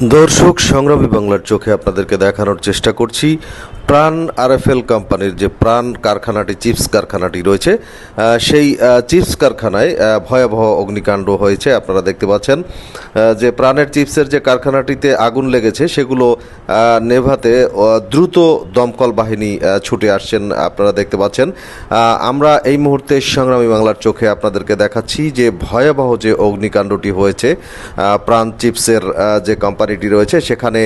দর্শক সংগ্রামী বাংলার চোখে আপনাদেরকে দেখানোর চেষ্টা করছি। প্রাণ আরএফএল কোম্পানির যে প্রাণ কারখানাটি, চিপস কারখানাটি রয়েছে সেই চিপস কারখানায় ভয়াবহ অগ্নিকাণ্ড হয়েছে। আপনারা দেখতে পাচ্ছেন যে প্রাণের চিপসের যে কারখানাটিতে আগুন লেগেছে, সেগুলো নেভাতে দ্রুত দমকল বাহিনী ছুটে আসছেন। আপনারা দেখতে পাচ্ছেন আমরা এই মুহূর্তে সংগ্রামী বাংলার চোখে আপনাদেরকে দেখাচ্ছি যে ভয়াবহ যে অগ্নিকাণ্ডটি হয়েছে প্রাণ চিপসের যে যে কোম্পানিটি রয়েছে, সেখানে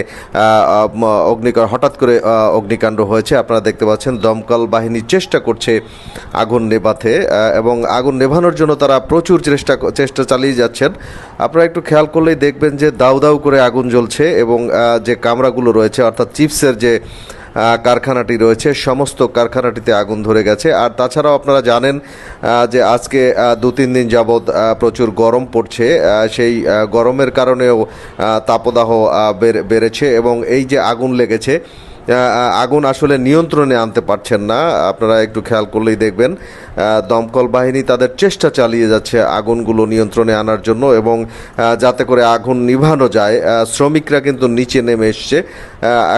অগ্নিকাণ্ড, হঠাৎ করে অগ্নিকাণ্ড হয়েছে। আপনারা দেখতে পাচ্ছেন, দমকল বাহিনী চেষ্টা করছে আগুন নেভাতে এবং আগুন নেভানোর জন্য তারা প্রচুর চেষ্টা চেষ্টা চালিয়ে যাচ্ছেন। আপনারা একটু খেয়াল করলেই দেখবেন যে দাউ দাউ করে আগুন জ্বলছে এবং যে কামরাগুলো রয়েছে, অর্থাৎ চিপসের যে কারখানাটি রয়েছে। সমস্ত কারখানাটিতে আগুন ধরে গেছে। আর তাছাড়াও আপনারা জানেন যে আজকে দু তিন দিন যাবৎ প্রচুর গরম পড়ছে। সেই গরমের কারণেও তাপদাহ বেড়ে- বেড়েছে এবং এই যে আগুন লেগেছে আগুন আসলে নিয়ন্ত্রণে আনতে পারছেন না। আপনারা একটু খেয়াল করলেই দেখবেন দমকল বাহিনী তাদের চেষ্টা চালিয়ে যাচ্ছে আগুনগুলো নিয়ন্ত্রণে আনার জন্য এবং যাতে করে আগুন নিভানো যায়। শ্রমিকরা কিন্তু নিচে নেমে এসছে।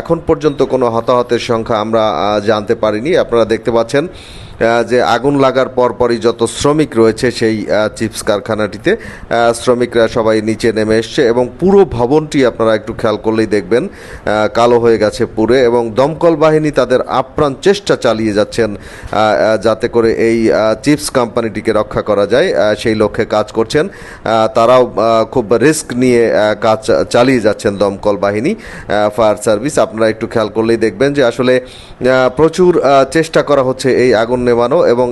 এখন পর্যন্ত কোনো হতাহতের সংখ্যা আমরা জানতে পারিনি। আপনারা দেখতে পাচ্ছেন যে আগুন লাগার পরপরই যত শ্রমিক রয়েছে সেই চিপস কারখানাটিতে শ্রমিকরা সবাই নিচে নেমে এসছে এবং পুরো ভবনটি আপনারা একটু খেয়াল করলেই দেখবেন কালো হয়ে গেছে পুরে এবং দমকল বাহিনী তাদের আপ্রাণ চেষ্টা চালিয়ে যাচ্ছেন যাতে করে এই চিপস কোম্পানিটিকে রক্ষা করা যায় সেই লক্ষ্যে কাজ করছেন তারাও খুব রিস্ক নিয়ে কাজ চালিয়ে যাচ্ছেন দমকল বাহিনী ফায়ার সার্ভিস। আপনারা একটু খেয়াল করলেই দেখবেন যে আসলে প্রচুর চেষ্টা করা হচ্ছে এই আগুন নেভানো এবং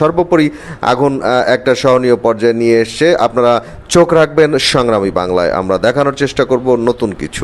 সর্বোপরি আগুন একটা সহনীয় পর্যায়ে নিয়ে এসছে আপনারা চোখ রাখবেন সংগ্রামী বাংলায়। আমরা দেখানোর চেষ্টা করব নতুন কিছু।